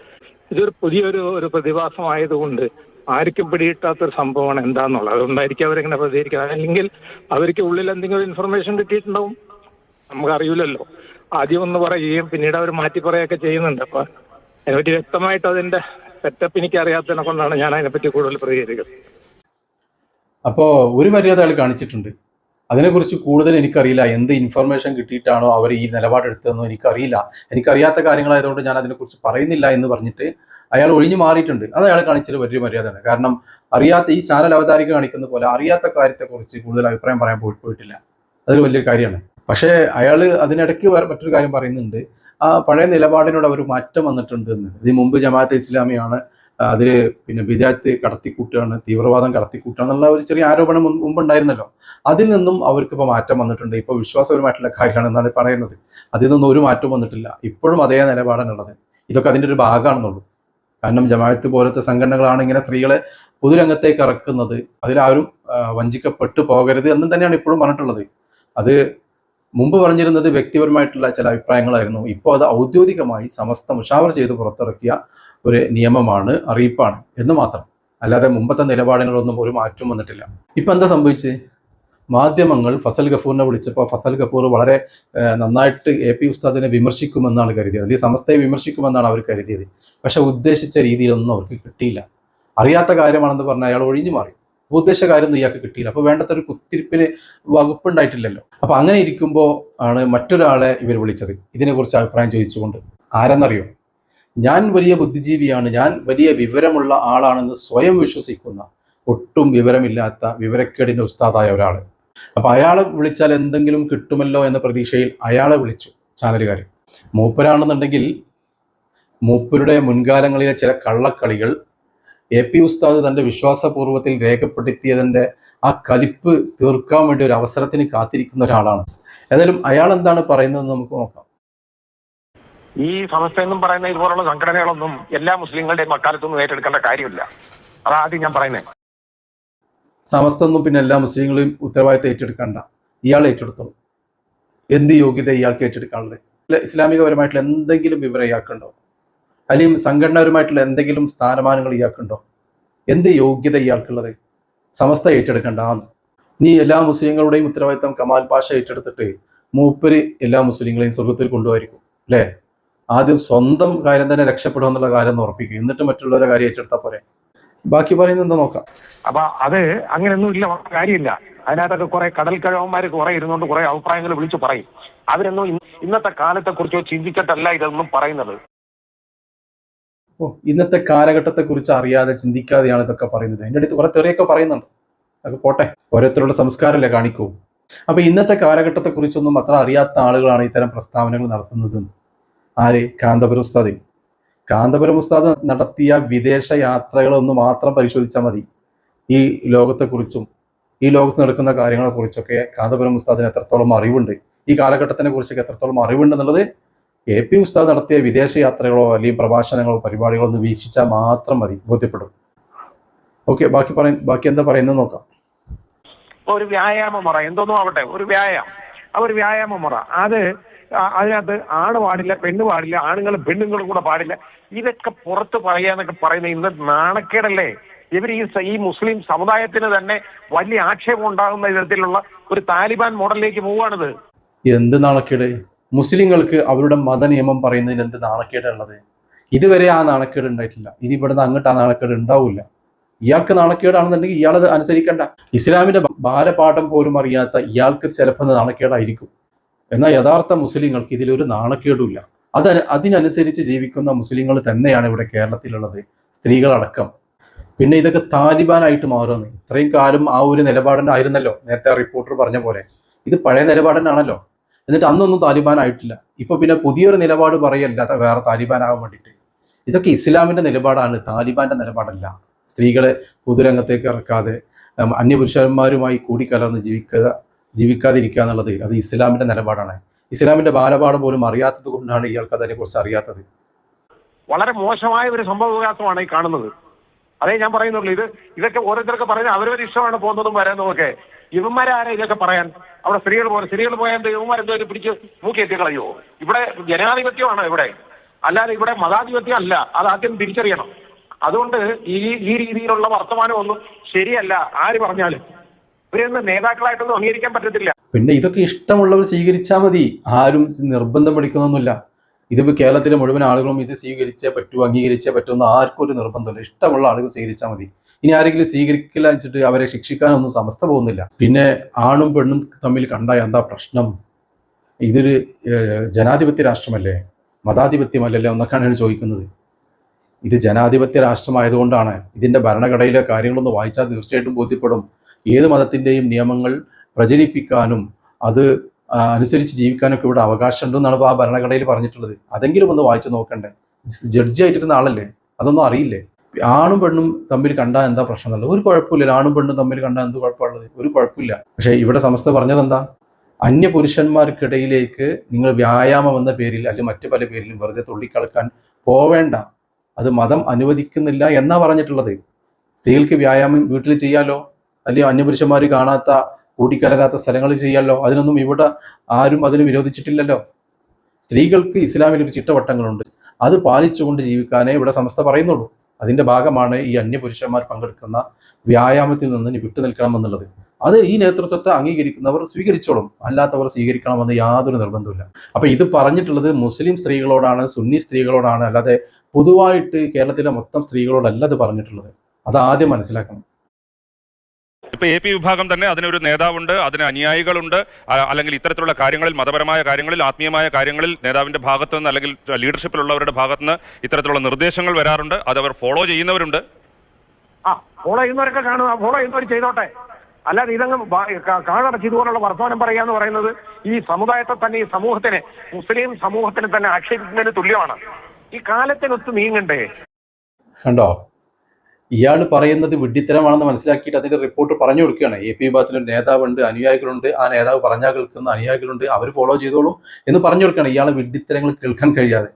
ഇതൊരു പുതിയൊരു ഒരു പ്രതിഭാസമായതുകൊണ്ട് ആർക്കും പിടികിട്ടാത്തൊരു സംഭവമാണ് എന്താന്നുള്ളത്. അതുകൊണ്ടായിരിക്കും അവരെങ്ങനെ പ്രതികരിക്കുന്നത്. അല്ലെങ്കിൽ അവർക്ക് ഉള്ളിൽ എന്തെങ്കിലും ഇൻഫർമേഷൻ കിട്ടിയിട്ടുണ്ടാവും. നമുക്കറിയില്ലല്ലോ. ആദ്യം ഒന്ന് പറയുകയും പിന്നീട് അവർ മാറ്റി പറയുകയൊക്കെ ചെയ്യുന്നുണ്ട്. അപ്പൊ അതിനെപ്പറ്റി വ്യക്തമായിട്ട് അതിന്റെ സെറ്റപ്പ് എനിക്ക് അറിയാത്തതിനെ കൊണ്ടാണ് ഞാൻ അതിനെപ്പറ്റി കൂടുതൽ പ്രതികരിക്കുന്നത്. അപ്പോ ഒരു മര്യാദ അയാൾ കാണിച്ചിട്ടുണ്ട്. അതിനെക്കുറിച്ച് കൂടുതൽ എനിക്കറിയില്ല. എന്ത് ഇൻഫർമേഷൻ കിട്ടിയിട്ടാണോ അവർ ഈ നിലപാടെടുത്തതെന്നോ എനിക്കറിയില്ല. എനിക്കറിയാത്ത കാര്യങ്ങളായതുകൊണ്ട് ഞാൻ അതിനെക്കുറിച്ച് പറയുന്നില്ല എന്ന് പറഞ്ഞിട്ട് അയാൾ ഒഴിഞ്ഞു മാറിയിട്ടുണ്ട്. അത് അയാൾ കാണിച്ചത് വലിയൊരു മര്യാദയാണ്. കാരണം അറിയാത്ത ഈ ചാനൽ അവതാരിക കാണിക്കുന്ന പോലെ അറിയാത്ത കാര്യത്തെക്കുറിച്ച് കൂടുതൽ അഭിപ്രായം പറയാൻ പോയി പോയിട്ടില്ല. അതൊരു വലിയൊരു കാര്യമാണ്. പക്ഷേ അയാൾ അതിനിടയ്ക്ക് വേറെ മറ്റൊരു കാര്യം പറയുന്നുണ്ട്. ആ പഴയ നിലപാടിനോട് അവർ മാറ്റം വന്നിട്ടുണ്ട് എന്ന്. ഇതിന് മുമ്പ് ജമാഅത്തെ ഇസ്ലാമിയാണ് അതിൽ പിന്നെ വിദ്യാർത്ഥി കടത്തിക്കൂട്ടുകയാണ് തീവ്രവാദം കടത്തിക്കൂട്ടുക എന്നുള്ള ഒരു ചെറിയ ആരോപണം മുമ്പുണ്ടായിരുന്നല്ലോ. അതിൽ നിന്നും അവർക്ക് ഇപ്പോൾ മാറ്റം വന്നിട്ടുണ്ട്. ഇപ്പോൾ വിശ്വാസപരമായിട്ടുള്ള കാര്യമാണ് എന്നാണ് പറയുന്നത്. അതിൽ നിന്നും ഒരു മാറ്റം വന്നിട്ടില്ല. ഇപ്പോഴും അതേ നിലപാടാണുള്ളത്. ഇതൊക്കെ അതിന്റെ ഒരു ഭാഗമാണെന്നുള്ളൂ. കാരണം ജമാഅത്ത് പോലത്തെ സംഘടനകളാണ് ഇങ്ങനെ സ്ത്രീകളെ പൊതുരംഗത്തേക്ക് ഇറക്കുന്നത്. അതിലാരും വഞ്ചിക്കപ്പെട്ടു പോകരുത് എന്നും തന്നെയാണ് ഇപ്പോഴും പറഞ്ഞിട്ടുള്ളത്. അത് മുമ്പ് പറഞ്ഞിരുന്നത് വ്യക്തിപരമായിട്ടുള്ള ചില അഭിപ്രായങ്ങളായിരുന്നു. ഇപ്പോൾ അത് ഔദ്യോഗികമായി സമസ്ത മുഷാവർ ചെയ്ത് പുറത്തിറക്കിയ ഒരു നിയമമാണ് അറിയിപ്പാണ് എന്ന് മാത്രം. അല്ലാതെ മുമ്പത്തെ നിലപാടുകളൊന്നും ഒരു മാറ്റം വന്നിട്ടില്ല. ഇപ്പം എന്താ സംഭവിച്ച്? മാധ്യമങ്ങൾ ഫസൽ ഗഫൂറിനെ വിളിച്ചപ്പോൾ ഫസൽ ഗഫൂർ വളരെ നന്നായിട്ട് എ പി ഉസ്താദിനെ വിമർശിക്കുമെന്നാണ് കരുതിയത്. അല്ലെങ്കിൽ സമസ്തയെ വിമർശിക്കുമെന്നാണ് അവർ കരുതിയത്. പക്ഷെ ഉദ്ദേശിച്ച രീതിയിലൊന്നും അവർക്ക് കിട്ടിയില്ല. അറിയാത്ത കാര്യമാണെന്ന് പറഞ്ഞാൽ അയാൾ ഒഴിഞ്ഞു മാറി. ഉദ്ദേശിച്ച കാര്യമൊന്നും ഇയാൾക്ക് കിട്ടിയില്ല. അപ്പോൾ വേണ്ടത്ര ഒരു കുത്തിരിപ്പിന് വകുപ്പുണ്ടായിട്ടില്ലല്ലോ. അപ്പോൾ അങ്ങനെ ഇരിക്കുമ്പോൾ ആണ് മറ്റൊരാളെ ഇവർ വിളിച്ചത്. ഇതിനെക്കുറിച്ച് അഭിപ്രായം ചോദിച്ചുകൊണ്ട്. ആരെന്നറിയോ? ഞാൻ വലിയ ബുദ്ധിജീവിയാണ്. ഞാൻ വലിയ വിവരമുള്ള ആളാണെന്ന് സ്വയം വിശ്വസിക്കുന്ന ഒട്ടും വിവരമില്ലാത്ത വിവരക്കേടിന്റെ ഉസ്താദായ ഒരാൾ അപ്പൊ അയാളെ വിളിച്ചാൽ എന്തെങ്കിലും കിട്ടുമല്ലോ എന്ന പ്രതീക്ഷയിൽ അയാളെ വിളിച്ചു ചാനലുകാർ മൂപ്പരാണെന്നുണ്ടെങ്കിൽ മൂപ്പരുടെ മുൻകാലങ്ങളിലെ ചില കള്ളക്കളികൾ എ പി ഉസ്താദ് തന്റെ വിശ്വാസപൂർവത്തിൽ രേഖപ്പെടുത്തിയതിന്റെ ആ കലിപ്പ് തീർക്കാൻ വേണ്ടി ഒരു അവസരത്തിന് കാത്തിരിക്കുന്ന ഒരാളാണ്. ഏതായാലും അയാൾ എന്താണ് പറയുന്നത് നമുക്ക് നോക്കാം. ഈ സമസ്ത എന്നും പറയുന്ന ഇതുപോലുള്ള സംഘടനകളൊന്നും എല്ലാ മുസ്ലിങ്ങളുടെയും മക്കാലത്തൊന്നും ഏറ്റെടുക്കേണ്ട കാര്യമില്ല. അതാദ്യം ഞാൻ പറയുന്നേ. സമസ്ത ഒന്നും പിന്നെ എല്ലാ മുസ്ലിങ്ങളെയും ഉത്തരവാദിത്തം ഏറ്റെടുക്കണ്ട. ഇയാൾ ഏറ്റെടുത്തോളൂ. എന്ത് യോഗ്യത ഇയാൾക്ക് ഏറ്റെടുക്കാനുള്ളത്? ഇസ്ലാമികപരമായിട്ടുള്ള എന്തെങ്കിലും വിവരം ഇയാൾക്കുണ്ടോ? അല്ലെങ്കിൽ സംഘടനാപരമായിട്ടുള്ള എന്തെങ്കിലും സ്ഥാനമാനങ്ങൾ ഇയാൾക്കുണ്ടോ? എന്ത് യോഗ്യത ഇയാൾക്കുള്ളത്? സമസ്ത ഏറ്റെടുക്കേണ്ട. നീ എല്ലാ മുസ്ലിങ്ങളുടെയും ഉത്തരവാദിത്തം കമാൽ പാഷ ഏറ്റെടുത്തിട്ട് മൂപ്പര് എല്ലാ മുസ്ലിങ്ങളെയും സ്വർഗത്തിൽ കൊണ്ടുപോയിരിക്കും അല്ലേ? ആദ്യം സ്വന്തം കാര്യം തന്നെ രക്ഷപ്പെടുമെന്നുള്ള കാര്യം ഒന്ന് ഉറപ്പിക്കുക. എന്നിട്ട് മറ്റുള്ളവരെ കാര്യം ഏറ്റെടുത്താൽ പോരെ. ബാക്കി പറയുന്നത് എന്താ നോക്കാം? അപ്പൊ അത് അങ്ങനെയൊന്നും ഇല്ല കാര്യമില്ല. അതിനകത്തൊക്കെ കുറെ കടൽ കിഴവന്മാർ കുറെ ഇരുന്നുകൊണ്ട് കുറെ അഭിപ്രായങ്ങൾ വിളിച്ചു പറയും. അവരൊന്നും ഇന്നത്തെ കാലത്തെ കുറിച്ചോ ചിന്തിച്ചിട്ടല്ല ഇതൊന്നും പറയുന്നത്. ഓ ഇന്നത്തെ കാലഘട്ടത്തെ കുറിച്ച് അറിയാതെ ചിന്തിക്കാതെയാണ് ഇതൊക്കെ പറയുന്നത്. എന്റെ അടുത്ത് കുറെ തെറിയൊക്കെ പറയുന്നുണ്ട്. അതൊക്കെ പോട്ടെ. ഓരോരുത്തരുടെ സംസ്കാരമല്ലേ കാണിക്കൂ. അപ്പൊ ഇന്നത്തെ കാലഘട്ടത്തെ കുറിച്ചൊന്നും അത്ര അറിയാത്ത ആളുകളാണ് ഇത്തരം പ്രസ്താവനകൾ നടത്തുന്നതും. ആര്? കാന്തപുരം ഉസ്താദ്. കാന്തപുരം ഉസ്താദ് നടത്തിയ വിദേശ യാത്രകളൊന്നും മാത്രം പരിശോധിച്ചാൽ മതി. ഈ ലോകത്തെക്കുറിച്ചും ഈ ലോകത്ത് നടക്കുന്ന കാര്യങ്ങളെക്കുറിച്ചൊക്കെ കാന്തപുരം ഉസ്താദിന് എത്രത്തോളം അറിവുണ്ട്? ഈ കാലഘട്ടത്തിനെ കുറിച്ചൊക്കെ എത്രത്തോളം അറിവുണ്ടെന്നുള്ളത് എ പി ഉസ്താദ് നടത്തിയ വിദേശ യാത്രകളോ അല്ലെങ്കിൽ പ്രഭാഷണങ്ങളോ പരിപാടികളോ ഒന്ന് വീക്ഷിച്ചാൽ മാത്രം മതി ബോധ്യപ്പെടും. ഓക്കെ ബാക്കി പറയ ബാക്കി എന്താ പറയുന്നത് നോക്കാം. ഒരു വ്യായാമ മുറ എന്തോന്നും ആവട്ടെ ഒരു വ്യായാമം. ആ ഒരു വ്യായാമ മുറ. അത് അതിനകത്ത് ആണ് പാടില്ല പെണ്ണ് പാടില്ല ആണുങ്ങളും പെണ്ണുങ്ങളും കൂടെ പാടില്ല. ഇതൊക്കെ പുറത്ത് പറയാന്നൊക്കെ പറയുന്ന ഇന്ന് നാണക്കേടല്ലേ? ഇവർ ഈ ഈ മുസ്ലിം സമുദായത്തിന് തന്നെ വലിയ ആക്ഷേപം ഉണ്ടാകുന്ന വിധത്തിലുള്ള ഒരു താലിബാൻ മോഡലിലേക്ക് പോവാണിത് എന്ത് നാണക്കേട്? മുസ്ലിങ്ങൾക്ക് അവരുടെ മതനിയമം പറയുന്നതിന് എന്ത് നാണക്കേടുള്ളത് ഇതുവരെ ആ നാണക്കേട് ഉണ്ടായിട്ടില്ല. ഇനി ഇവിടുന്ന് അങ്ങോട്ട് ആ നാണക്കേട് ഉണ്ടാവില്ല ഇയാൾക്ക് നാണക്കേടാണെന്നുണ്ടെങ്കിൽ ഇയാളത് അനുസരിക്കണ്ട. ഇസ്ലാമിന്റെ ബാലപാഠം പോലും അറിയാത്ത ഇയാൾക്ക് ചിലപ്പോൾ നാണക്കേടായിരിക്കും. എന്നാൽ യഥാർത്ഥ മുസ്ലിങ്ങൾക്ക് ഇതിലൊരു നാണക്കേടുമില്ല. അത് അതിനനുസരിച്ച് ജീവിക്കുന്ന മുസ്ലിങ്ങൾ തന്നെയാണ് ഇവിടെ കേരളത്തിലുള്ളത് സ്ത്രീകളടക്കം. പിന്നെ ഇതൊക്കെ താലിബാനായിട്ട് മാറുന്നു ഇത്രയും കാലം ആ ഒരു നിലപാടിനായിരുന്നല്ലോ നേരത്തെ റിപ്പോർട്ടർ പറഞ്ഞ പോലെ. ഇത് പഴയ നിലപാടിനാണല്ലോ എന്നിട്ട് അന്നൊന്നും താലിബാൻ ആയിട്ടില്ല ഇപ്പൊ പിന്നെ പുതിയൊരു നിലപാട് പറയല്ല വേറെ താലിബാൻ ആകാൻ വേണ്ടിയിട്ട്. ഇതൊക്കെ ഇസ്ലാമിന്റെ നിലപാടാണ് താലിബാന്റെ നിലപാടല്ല. സ്ത്രീകളെ പൊതുരംഗത്തേക്ക് ഇറക്കാതെ അന്യപുരുഷന്മാരുമായി കൂടിക്കലർന്ന് ജീവിക്കുക ജീവിക്കാതിരിക്കുക എന്നുള്ളത് അത് ഇസ്ലാമിന്റെ നിലപാടാണ്. ഇസ്ലാമിന്റെ ബാലപാഠം പോലും അറിയാത്തത് കൊണ്ടാണ് ഇയാൾക്ക് അതിനെക്കുറിച്ച് അറിയാത്തത്. വളരെ മോശമായ ഒരു സംഭവ വികാസമാണ് ഈ കാണുന്നത്. അതേ ഞാൻ പറയുന്നുള്ളൂ ഇത് ഇതൊക്കെ ഓരോരുത്തർക്ക് പറയുന്നത് അവരവർ ഇഷ്ടമാണ് പോകുന്നതും വരാനും ഒക്കെ ഇവന്മാരെ ആരാ ഇതൊക്കെ പറയാൻ? അവിടെ സ്ത്രീകൾ പോലെ സ്ത്രീകൾ പോയാൽ ഇവന്മാരെന്തോ പിടിച്ച് മൂക്കിയെത്തി കളയോ? ഇവിടെ ജനാധിപത്യമാണ് ഇവിടെ. അല്ലാതെ ഇവിടെ മതാധിപത്യം അല്ല. അത് ആദ്യം തിരിച്ചറിയണം. അതുകൊണ്ട് ഈ ഈ രീതിയിലുള്ള വർത്തമാനം ഒന്നും ശരിയല്ല. ആര് പറഞ്ഞാലും. ഇവരൊന്നും നേതാക്കളായിട്ടൊന്നും അംഗീകരിക്കാൻ പറ്റത്തില്ല. പിന്നെ ഇതൊക്കെ ഇഷ്ടമുള്ളവർ സ്വീകരിച്ചാൽ മതി. ആരും നിർബന്ധം പിടിക്കുന്നൊന്നുമില്ല ഇതിപ്പോൾ കേരളത്തിലെ മുഴുവൻ ആളുകളും ഇത് സ്വീകരിച്ചേ പറ്റൂ അംഗീകരിച്ചേ പറ്റൂ എന്ന് ആർക്കും ഒരു നിർബന്ധമില്ല. ഇഷ്ടമുള്ള ആളുകൾ സ്വീകരിച്ചാൽ മതി. ഇനി ആരെങ്കിലും സ്വീകരിക്കില്ല വെച്ചിട്ട് അവരെ ശിക്ഷിക്കാനൊന്നും സമസ്ത പോകുന്നില്ല. പിന്നെ ആണും പെണ്ണും തമ്മിൽ കണ്ട എന്താ പ്രശ്നം? ഇതൊരു ജനാധിപത്യ രാഷ്ട്രമല്ലേ? മതാധിപത്യമല്ലല്ലേ എന്നൊക്കെയാണ് ഞാൻ ചോദിക്കുന്നത്. ഇത് ജനാധിപത്യ രാഷ്ട്രമായതുകൊണ്ടാണ് ഇതിന്റെ ഭരണഘടനയിലെ കാര്യങ്ങളൊന്ന് വായിച്ചാൽ തീർച്ചയായിട്ടും ബോധ്യപ്പെടും. ഏത് മതത്തിന്റെയും നിയമങ്ങൾ പ്രചരിപ്പിക്കാനും അത് അനുസരിച്ച് ജീവിക്കാനൊക്കെ ഇവിടെ അവകാശമുണ്ടെന്നാണ് ഇപ്പോൾ ആ ഭരണഘടനയിൽ പറഞ്ഞിട്ടുള്ളത്. അതെങ്കിലും ഒന്ന് വായിച്ചു നോക്കണ്ടേ? ജഡ്ജി ആയിട്ടിരുന്ന ആളല്ലേ? അതൊന്നും അറിയില്ലേ? ആണും പെണ്ണും തമ്മിൽ കണ്ടാൽ എന്താ പ്രശ്നം എന്നുള്ളത്? ഒരു കുഴപ്പമില്ല ആണും പെണ്ണും തമ്മിൽ കണ്ടാൽ എന്ത് കുഴപ്പമുള്ളത്? ഒരു കുഴപ്പമില്ല. പക്ഷേ ഇവിടെ സമസ്ത പറഞ്ഞത് എന്താ അന്യ പുരുഷന്മാർക്കിടയിലേക്ക് നിങ്ങൾ വ്യായാമം എന്ന പേരിൽ അല്ലെങ്കിൽ മറ്റു പല പേരിലും വെറുതെ തുള്ളിക്കളക്കാൻ പോവേണ്ട. അത് മതം അനുവദിക്കുന്നില്ല എന്നാ പറഞ്ഞിട്ടുള്ളത്. സ്ത്രീകൾക്ക് വ്യായാമം വീട്ടിൽ ചെയ്യാലോ? അല്ലെങ്കിൽ അന്യപുരുഷന്മാർ കാണാത്ത കൂടിക്കലരാത്ത സ്ഥലങ്ങളിൽ ചെയ്യാലോ? അതിനൊന്നും ഇവിടെ ആരും അതിന് വിരോധിച്ചിട്ടില്ലല്ലോ. സ്ത്രീകൾക്ക് ഇസ്ലാമിൽ ഒരു ചിട്ടവട്ടങ്ങളുണ്ട്. അത് പാലിച്ചുകൊണ്ട് ജീവിക്കാനേ ഇവിടെ സമസ്ത പറയുന്നുള്ളൂ. അതിന്റെ ഭാഗമാണ് ഈ അന്യപുരുഷന്മാർ പങ്കെടുക്കുന്ന വ്യായാമത്തിൽ നിന്ന് വിട്ടു നിൽക്കണമെന്നുള്ളത് അത് ഈ നേതൃത്വത്തെ അംഗീകരിക്കുന്നവർ സ്വീകരിച്ചോളും. അല്ലാത്തവർ സ്വീകരിക്കണമെന്ന് യാതൊരു നിർബന്ധമില്ല അപ്പൊ ഇത് പറഞ്ഞിട്ടുള്ളത് മുസ്ലിം സ്ത്രീകളോടാണ് സുന്നി സ്ത്രീകളോടാണ് അല്ലാതെ പൊതുവായിട്ട് കേരളത്തിലെ മൊത്തം സ്ത്രീകളോടല്ല അത് പറഞ്ഞിട്ടുള്ളത്. അത് ആദ്യം മനസ്സിലാക്കണം. ഇപ്പൊ എ പി വിഭാഗം തന്നെ അതിനൊരു നേതാവുണ്ട് അതിന് അനുയായികളുണ്ട് അല്ലെങ്കിൽ ഇത്തരത്തിലുള്ള കാര്യങ്ങളിൽ മതപരമായ കാര്യങ്ങളിൽ ആത്മീയമായ കാര്യങ്ങളിൽ നേതാവിന്റെ ഭാഗത്തു നിന്ന് അല്ലെങ്കിൽ ലീഡർഷിപ്പിലുള്ളവരുടെ ഭാഗത്തു നിന്ന് ഇത്തരത്തിലുള്ള നിർദ്ദേശങ്ങൾ വരാറുണ്ട്. അത് അവർ ഫോളോ ചെയ്യുന്നവരുണ്ട്. ആ ഫോളോ ചെയ്യുന്നവരൊക്കെ കാണുക ഫോളോ ചെയ്യുന്നവർ ചെയ്തോട്ടെ. അല്ലാതെ ഇതങ്ങ് കാടടച്ച് ഇതുപോലുള്ള വർത്തമാനം പറയുക എന്ന് പറയുന്നത് ഈ സമുദായത്തെ തന്നെ ഈ സമൂഹത്തിനെ മുസ്ലിം സമൂഹത്തിന് തന്നെ ആക്ഷേപിക്കുന്നതിന് തുല്യമാണ്. ഈ കാലത്തിനൊത്ത് നീങ്ങണ്ടേ? കണ്ടോ? ഇയാൾ പറയുന്നത് വിഡ്ഢിത്തരമാണെന്ന് മനസ്സിലാക്കിയിട്ട് അതിന്റെ റിപ്പോർട്ട് പറഞ്ഞു കൊടുക്കുകയാണ്. എ പി വിഭാഗത്തിൽ ഒരു നേതാവുണ്ട് അനുയായികളുണ്ട്. ആ നേതാവ് പറഞ്ഞാൽ കേൾക്കുന്ന അനുയായികളുണ്ട്. അവർ ഫോളോ ചെയ്തോളും എന്ന് പറഞ്ഞു കൊടുക്കുകയാണ്. ഇയാളെ വിഡ്ഢിത്തരങ്ങൾ കേൾക്കാൻ കഴിയാതെ.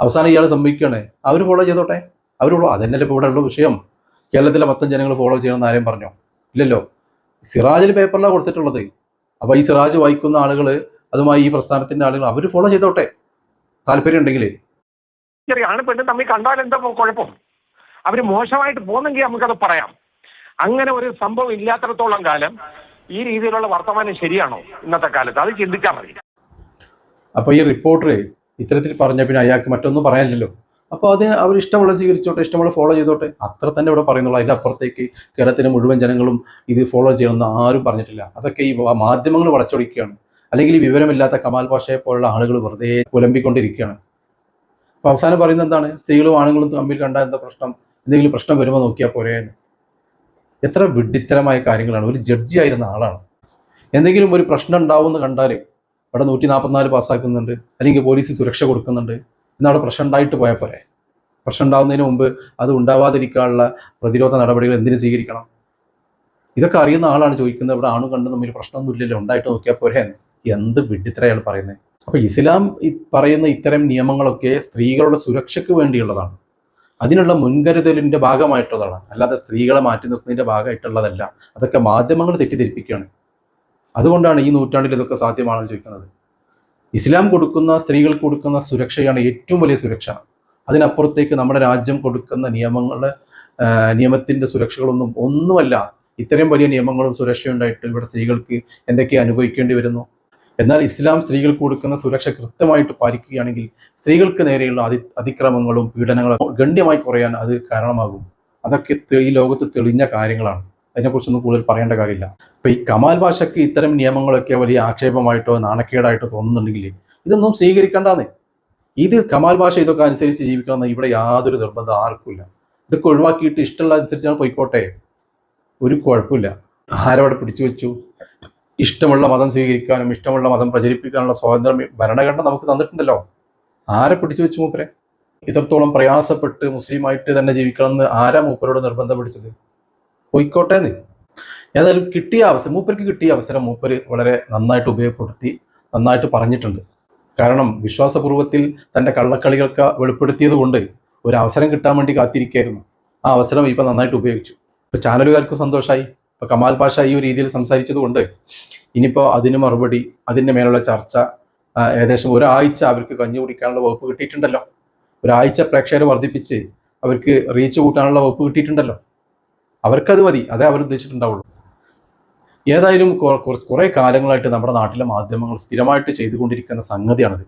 അവസാനം ഇയാൾ സംഭവിക്കുകയാണ്. അവർ ഫോളോ ചെയ്തോട്ടെ. അവർ ഫോളോ അതന്നല്ലേ ഇപ്പോൾ ഇവിടെ ഉള്ള വിഷയം. കേരളത്തിലെ മൊത്തം ജനങ്ങൾ ഫോളോ ചെയ്യണമെന്ന് ആരെയും പറഞ്ഞു? ഇല്ലല്ലോ. സിറാജിൽ പേപ്പറിലാണ് കൊടുത്തിട്ടുള്ളത്. അപ്പോൾ ഈ സിറാജ് വായിക്കുന്ന ആളുകൾ അതുമായി ഈ പ്രസ്ഥാനത്തിന്റെ ആളുകൾ അവർ ഫോളോ ചെയ്തോട്ടെ. താല്പര്യം ഉണ്ടെങ്കിൽ ആണ് പെണ്ണ് തമ്മിൽ കണ്ടാൽ എന്താ കുഴപ്പം? അവർ മോശമായിട്ട് പോകുന്നെങ്കിൽ നമുക്കത് പറയാം. അങ്ങനെ ഒരു സംഭവം ഇല്ലാത്തടത്തോളം കാലം ഈ രീതിയിലുള്ള വർത്തമാനം ശരിയാണോ ഇന്നത്തെ കാലത്ത്? അത് ചിന്തിക്കാൻ മതി അപ്പോൾ ഈ റിപ്പോർട്ടർ ഇത്തരത്തിൽ പറഞ്ഞ പിന്നെ അയാൾക്ക് മറ്റൊന്നും പറയാനില്ലല്ലോ. അപ്പോൾ അത് അവർ ഇഷ്ടമുള്ള സ്വീകരിച്ചോട്ടെ ഇഷ്ടമുള്ള ഫോളോ ചെയ്തോട്ടെ അത്ര തന്നെ ഇവിടെ പറയുന്നുള്ളൂ. അതിന്റെ അപ്പുറത്തേക്ക് കേരളത്തിലെ മുഴുവൻ ജനങ്ങളും ഇത് ഫോളോ ചെയ്യണമെന്ന് ആരും പറഞ്ഞിട്ടില്ല. അതൊക്കെ ഈ മാധ്യമങ്ങൾ വളച്ചൊടിക്കുകയാണ്. അല്ലെങ്കിൽ ഈ വിവരമില്ലാത്ത കമാൽ പാഷയെ പോലുള്ള ആളുകൾ വെറുതെ പുലമ്പിക്കൊണ്ടിരിക്കുകയാണ് അപ്പോൾ അവസാനം പറയുന്നത് എന്താണ്? സ്ത്രീകളും ആണുങ്ങളും തമ്മിൽ കണ്ട എന്താ പ്രശ്നം? എന്തെങ്കിലും പ്രശ്നം വരുമ്പോൾ നോക്കിയാൽ പോരെ. എത്ര വിഡ്ഢിത്തരമായ കാര്യങ്ങളാണ്. ഒരു ജഡ്ജി ആയിരുന്ന ആളാണ്. എന്തെങ്കിലും ഒരു പ്രശ്നം ഉണ്ടാവുമെന്ന് കണ്ടാൽ ഇവിടെ നൂറ്റി നാൽപ്പത്തിനാല് പാസ്സാക്കുന്നുണ്ട്. അല്ലെങ്കിൽ പോലീസ് സുരക്ഷ കൊടുക്കുന്നുണ്ട്. എന്നവിടെ പ്രശ്നം ഉണ്ടായിട്ട് പോയാൽ പോരെ. പ്രശ്നം ഉണ്ടാവുന്നതിന് മുമ്പ് അത് ഉണ്ടാവാതിരിക്കാനുള്ള പ്രതിരോധ നടപടികൾ എന്തിനു സ്വീകരിക്കണം? ഇതൊക്കെ അറിയുന്ന ആളാണ് ചോദിക്കുന്നത്. ഇവിടെ ആണും കണ്ടും തമ്മിൽ പ്രശ്നമൊന്നുമില്ലല്ലോ. ഉണ്ടായിട്ട് നോക്കിയാൽ പോരെ. എന്ത് വിഡ്ഢിത്തരയാണ് പറയുന്നത് അപ്പോൾ ഇസ്ലാം പറയുന്ന ഇത്തരം നിയമങ്ങളൊക്കെ സ്ത്രീകളുടെ സുരക്ഷയ്ക്ക് വേണ്ടിയുള്ളതാണ്. അതിനുള്ള മുൻകരുതലിന്റെ ഭാഗമായിട്ടുള്ളതാണ്. അല്ലാതെ സ്ത്രീകളെ മാറ്റി നിർത്തുന്നതിന്റെ ഭാഗമായിട്ടുള്ളതല്ല. അതൊക്കെ മാധ്യമങ്ങൾ തെറ്റിദ്ധരിപ്പിക്കുകയാണ്. അതുകൊണ്ടാണ് ഈ നൂറ്റാണ്ടിൽ ഇതൊക്കെ സാധ്യമാണെന്ന് ചോദിക്കുന്നത്. ഇസ്ലാം കൊടുക്കുന്ന സ്ത്രീകൾക്ക് കൊടുക്കുന്ന സുരക്ഷയാണ് ഏറ്റവും വലിയ സുരക്ഷ. അതിനപ്പുറത്തേക്ക് നമ്മുടെ രാജ്യം കൊടുക്കുന്ന നിയമങ്ങളുടെ നിയമത്തിന്റെ സുരക്ഷകളൊന്നും ഒന്നുമല്ല. ഇത്രയും വലിയ നിയമങ്ങളും സുരക്ഷയുണ്ടായിട്ട് ഇവിടെ സ്ത്രീകൾക്ക് എന്തൊക്കെ അനുഭവിക്കേണ്ടി വരുന്നു? എന്നാൽ ഇസ്ലാം സ്ത്രീകൾക്ക് കൊടുക്കുന്ന സുരക്ഷ കൃത്യമായിട്ട് പാലിക്കുകയാണെങ്കിൽ സ്ത്രീകൾക്ക് നേരെയുള്ള അതി അതിക്രമങ്ങളും പീഡനങ്ങളും ഗണ്യമായി കുറയാൻ അത് കാരണമാകും. അതൊക്കെ ഈ ലോകത്ത് തെളിഞ്ഞ കാര്യങ്ങളാണ്. അതിനെക്കുറിച്ചൊന്നും കൂടുതൽ പറയേണ്ട കാര്യമില്ല. അപ്പൊ ഈ കമാൽ ഭാഷയ്ക്ക് ഇത്തരം നിയമങ്ങളൊക്കെ വലിയ ആക്ഷേപമായിട്ടോ നാണക്കേടായിട്ടോ തോന്നുന്നുണ്ടെങ്കിൽ ഇതൊന്നും സ്വീകരിക്കേണ്ടാന്നേ. ഇത് കമാൽ ഭാഷ ഇതൊക്കെ അനുസരിച്ച് ജീവിക്കണമെന്ന് ഇവിടെ യാതൊരു നിർബന്ധം ആർക്കുമില്ല ഇതൊക്കെ ഒഴിവാക്കിയിട്ട് ഇഷ്ടമുള്ള അനുസരിച്ചാണ് പോയിക്കോട്ടെ. ഒരു കുഴപ്പമില്ല. ആരവിടെ പിടിച്ചു വെച്ചു? ഇഷ്ടമുള്ള മതം സ്വീകരിക്കാനും ഇഷ്ടമുള്ള മതം പ്രചരിപ്പിക്കാനുള്ള സ്വാതന്ത്ര്യം ഭരണഘടന നമുക്ക് തന്നിട്ടുണ്ടല്ലോ. ആരെ പിടിച്ചു വെച്ചു മൂപ്പരെ? ഇത്രത്തോളം പ്രയാസപ്പെട്ട് മുസ്ലിമായിട്ട് തന്നെ ജീവിക്കണമെന്ന് ആരാ മൂപ്പരോട് നിർബന്ധം പിടിച്ചത്? പോയിക്കോട്ടെ എന്ന്. ഏതായാലും കിട്ടിയ അവസരം മൂപ്പർക്ക് കിട്ടിയ അവസരം മൂപ്പര് വളരെ നന്നായിട്ട് ഉപയോഗപ്പെടുത്തി നന്നായിട്ട് പറഞ്ഞിട്ടുണ്ട്. കാരണം വിശ്വാസപൂർവത്തിൽ തന്റെ കള്ളക്കളികൾക്ക് വെളിപ്പെടുത്തിയത് കൊണ്ട് ഒരു അവസരം കിട്ടാൻ വേണ്ടി കാത്തിരിക്കായിരുന്നു ആ അവസരം ഇപ്പം നന്നായിട്ട് ഉപയോഗിച്ചു. ഇപ്പോൾ ചാനലുകാർക്കും സന്തോഷമായി ഇപ്പോൾ കമാൽ പാഷ ഈ ഒരു രീതിയിൽ സംസാരിച്ചത് കൊണ്ട് ഇനിയിപ്പോൾ അതിന് മറുപടി അതിന്റെ മേലുള്ള ചർച്ച ഏകദേശം ഒരാഴ്ച അവർക്ക് കഞ്ഞി കുടിക്കാനുള്ള വകുപ്പ് കിട്ടിയിട്ടുണ്ടല്ലോ. ഒരാഴ്ച പ്രേക്ഷകരെ വർദ്ധിപ്പിച്ച് അവർക്ക് റീച്ച് കൂട്ടാനുള്ള വകുപ്പ് കിട്ടിയിട്ടുണ്ടല്ലോ. അവർക്കത് മതി അതേ അവർ ഉദ്ദേശിച്ചിട്ടുണ്ടാവുള്ളൂ. ഏതായാലും കുറേ കാലങ്ങളായിട്ട് നമ്മുടെ നാട്ടിലെ മാധ്യമങ്ങൾ സ്ഥിരമായിട്ട് ചെയ്തുകൊണ്ടിരിക്കുന്ന സംഗതിയാണിത്.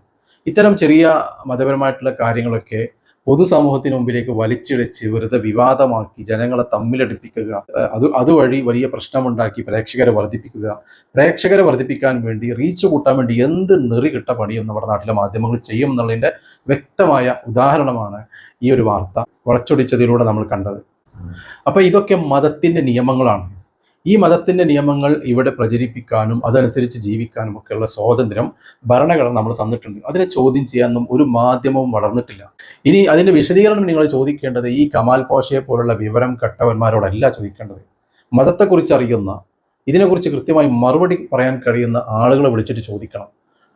ഇത്തരം ചെറിയ മതപരമായിട്ടുള്ള കാര്യങ്ങളൊക്കെ പൊതുസമൂഹത്തിന് മുമ്പിലേക്ക് വലിച്ചിഴച്ച് വെറുതെ വിവാദമാക്കി ജനങ്ങളെ തമ്മിലടിപ്പിക്കുക അത് അതുവഴി വലിയ പ്രശ്നമുണ്ടാക്കി പ്രേക്ഷകരെ വർദ്ധിപ്പിക്കുക. പ്രേക്ഷകരെ വർദ്ധിപ്പിക്കാൻ വേണ്ടി റീച്ച് കൂട്ടാൻ വേണ്ടി എന്ത് നെറി കിട്ട പണിയും നമ്മുടെ നാട്ടിലെ മാധ്യമങ്ങൾ ചെയ്യും എന്നുള്ളതിന്റെ വ്യക്തമായ ഉദാഹരണമാണ് ഈ ഒരു വാർത്ത വളച്ചൊടിച്ചതിലൂടെ നമ്മൾ കണ്ടത്. അപ്പൊ ഇതൊക്കെ മതത്തിന്റെ നിയമങ്ങളാണ്. ഈ മതത്തിന്റെ നിയമങ്ങൾ ഇവിടെ പ്രചരിപ്പിക്കാനും അതനുസരിച്ച് ജീവിക്കാനും ഒക്കെയുള്ള സ്വാതന്ത്ര്യം ഭരണഘടന നമ്മൾ തന്നിട്ടുണ്ട്. അതിനെ ചോദ്യം ചെയ്യാനൊന്നും ഒരു മാധ്യമവും വളർന്നിട്ടില്ല. ഇനി അതിന്റെ വിശദീകരണം നിങ്ങൾ ചോദിക്കേണ്ടത് ഈ കമാൽ പോഷയെ പോലുള്ള വിവരം കെട്ടവന്മാരോടല്ല ചോദിക്കേണ്ടത്. മതത്തെക്കുറിച്ച് അറിയുന്ന ഇതിനെക്കുറിച്ച് കൃത്യമായി മറുപടി പറയാൻ കഴിയുന്ന ആളുകളെ വിളിച്ചിട്ട് ചോദിക്കണം.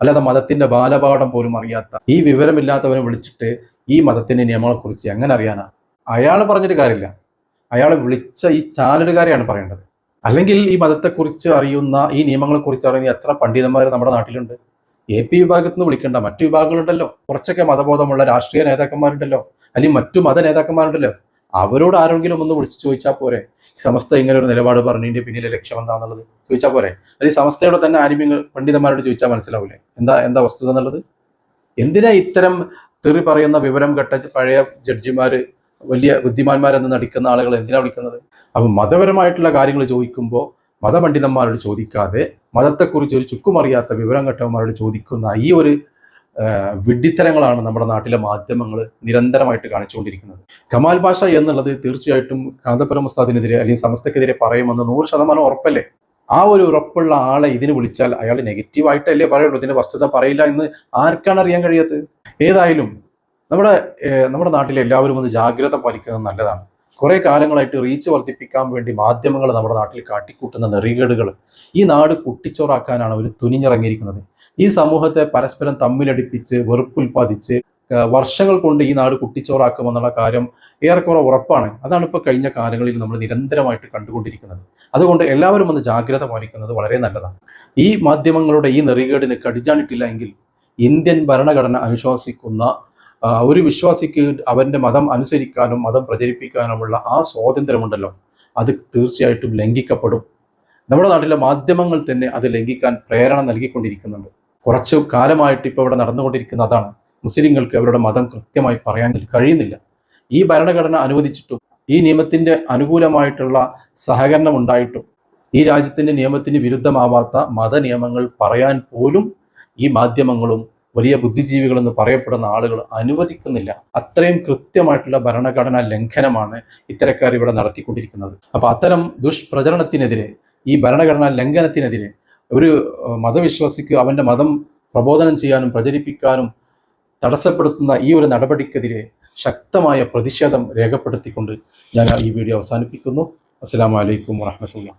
അല്ലാതെ മതത്തിന്റെ ബാലപാഠം പോലും അറിയാത്ത ഈ വിവരമില്ലാത്തവനെ വിളിച്ചിട്ട് ഈ മതത്തിന്റെ നിയമങ്ങളെക്കുറിച്ച് എങ്ങനെ അറിയാനാ? അയാൾ പറഞ്ഞിട്ട് കാര്യമില്ല. അയാളെ വിളിച്ച ഈ ചാനലുകാരെയാണ് പറയേണ്ടത്. അല്ലെങ്കിൽ ഈ മതത്തെക്കുറിച്ച് അറിയുന്ന ഈ നിയമങ്ങളെക്കുറിച്ച് അറിയുന്ന എത്ര പണ്ഡിതന്മാർ നമ്മുടെ നാട്ടിലുണ്ട്. എ പി വിഭാഗത്തിൽ നിന്ന് വിളിക്കേണ്ട മറ്റു വിഭാഗങ്ങളുണ്ടല്ലോ. കുറച്ചൊക്കെ മതബോധമുള്ള രാഷ്ട്രീയ നേതാക്കന്മാരുണ്ടല്ലോ. അല്ലെങ്കിൽ മറ്റു മത നേതാക്കന്മാരുണ്ടല്ലോ. അവരോട് ആരെങ്കിലും ഒന്ന് വിളിച്ച് ചോദിച്ചാൽ പോരെ. സമസ്ത ഇങ്ങനെ ഒരു നിലപാട് പറഞ്ഞതിന്റെ പിന്നിലെ ലക്ഷ്യം എന്താണെന്നുള്ളത് ചോദിച്ചാൽ പോരെ. അല്ലെങ്കിൽ സമസ്തയോട് തന്നെ ആരും പണ്ഡിതന്മാരോട് ചോദിച്ചാൽ മനസ്സിലാവില്ലേ എന്താ എന്താ വസ്തുത എന്നുള്ളത്? എന്തിനാ ഇത്തരം തെറി പറയുന്ന വിവരം കെട്ട പഴയ ജഡ്ജിമാർ വലിയ ബുദ്ധിമാന്മാരെന്ന് നടിക്കുന്ന ആളുകൾ എന്തിനാണ് വിളിക്കുന്നത്? അപ്പം മതപരമായിട്ടുള്ള കാര്യങ്ങൾ ചോദിക്കുമ്പോൾ മതപണ്ഡിതന്മാരോട് ചോദിക്കാതെ മതത്തെക്കുറിച്ച് ഒരു ചുക്കുമറിയാത്ത വിവരം കെട്ടവന്മാരോട് ചോദിക്കുന്ന ഈ ഒരു വിഡ്ഢിത്തരങ്ങളാണ് നമ്മുടെ നാട്ടിലെ മാധ്യമങ്ങൾ നിരന്തരമായിട്ട് കാണിച്ചുകൊണ്ടിരിക്കുന്നത്. കമാൽ ഭാഷ എന്നുള്ളത് തീർച്ചയായിട്ടും കാന്തപുരം ഉസ്താദിനെതിരെ അല്ലെങ്കിൽ സമസ്തക്കെതിരെ പറയുമെന്ന് നൂറ് ശതമാനം ഉറപ്പല്ലേ? ആ ഒരു ഉറപ്പുള്ള ആളെ ഇതിന് വിളിച്ചാൽ അയാൾ നെഗറ്റീവായിട്ടല്ലേ പറയുള്ളൂ. ഇതിന്റെ വസ്തുത പറയില്ല എന്ന് ആർക്കാണ് അറിയാൻ കഴിയാത്തത്? ഏതായാലും നമ്മുടെ നമ്മുടെ നാട്ടിലെ എല്ലാവരും ഒന്ന് ജാഗ്രത പാലിക്കുന്നത് നല്ലതാണ്. കുറെ കാലങ്ങളായിട്ട് റീച്ച് വർദ്ധിപ്പിക്കാൻ വേണ്ടി മാധ്യമങ്ങൾ നമ്മുടെ നാട്ടിൽ കാട്ടിക്കൂട്ടുന്ന നെറികേടുകൾ ഈ നാട് കുട്ടിച്ചോറാക്കാനാണ് അവർ തുനിഞ്ഞിറങ്ങിയിരിക്കുന്നത്. ഈ സമൂഹത്തെ പരസ്പരം തമ്മിലടിപ്പിച്ച് വെറുപ്പുൽപ്പാദിച്ച് ഏഹ്, വർഷങ്ങൾ കൊണ്ട് ഈ നാട് കുട്ടിച്ചോറാക്കുമെന്നുള്ള കാര്യം ഏറെക്കുറെ ഉറപ്പാണ്. അതാണ് ഇപ്പോൾ കഴിഞ്ഞ കാലങ്ങളിൽ നമ്മൾ നിരന്തരമായിട്ട് കണ്ടുകൊണ്ടിരിക്കുന്നത്. അതുകൊണ്ട് എല്ലാവരും ഒന്ന് ജാഗ്രത പാലിക്കുന്നത് വളരെ നല്ലതാണ്. ഈ മാധ്യമങ്ങളുടെ ഈ നെറികേടിന് കടിഞ്ഞാണിട്ടില്ല എങ്കിൽ ഇന്ത്യൻ ഭരണഘടന അനുശാസിക്കുന്ന ഒരു വിശ്വാസിക്ക് അവന്റെ മതം അനുസരിക്കാനും മതം പ്രചരിപ്പിക്കാനുമുള്ള ആ സ്വാതന്ത്ര്യമുണ്ടല്ലോ. അത് തീർച്ചയായിട്ടും ലംഘിക്കപ്പെടും. നമ്മുടെ നാട്ടിലെ മാധ്യമങ്ങൾ തന്നെ അത് ലംഘിക്കാൻ പ്രേരണ നൽകിക്കൊണ്ടിരിക്കുന്നുണ്ട്. കുറച്ചു കാലമായിട്ട് ഇപ്പോൾ ഇവിടെ നടന്നുകൊണ്ടിരിക്കുന്ന അതാണ്. മുസ്ലിങ്ങൾക്ക് അവരുടെ മതം കൃത്യമായി പറയാൻ കഴിയുന്നില്ല. ഈ ഭരണഘടന അനുവദിച്ചിട്ടും ഈ നിയമത്തിന്റെ അനുകൂലമായിട്ടുള്ള സഹകരണം ഉണ്ടായിട്ടും ഈ രാജ്യത്തിന്റെ നിയമത്തിന് വിരുദ്ധമാവാത്ത മതനിയമങ്ങൾ പറയാൻ പോലും ഈ മാധ്യമങ്ങളും വലിയ ബുദ്ധിജീവികളെന്ന് പറയപ്പെടുന്ന ആളുകൾ അനുവദിക്കുന്നില്ല. അത്രയും കൃത്യമായിട്ടുള്ള ഭരണഘടനാ ലംഘനമാണ് ഇത്തരക്കാർ ഇവിടെ നടത്തിക്കൊണ്ടിരിക്കുന്നത്. അപ്പോൾ അത്തരം ദുഷ്പ്രചരണത്തിനെതിരെ ഈ ഭരണഘടനാ ലംഘനത്തിനെതിരെ ഒരു മതവിശ്വാസിക്ക് അവന്റെ മതം പ്രബോധനം ചെയ്യാനും പ്രചരിപ്പിക്കാനും തടസ്സപ്പെടുത്തുന്ന ഈ ഒരു നടപടിക്കെതിരെ ശക്തമായ പ്രതിഷേധം രേഖപ്പെടുത്തിക്കൊണ്ട് ഞാൻ ഈ വീഡിയോ അവസാനിപ്പിക്കുന്നു. അസ്സാം വലൈക്കും വാഹമത്തുള്ള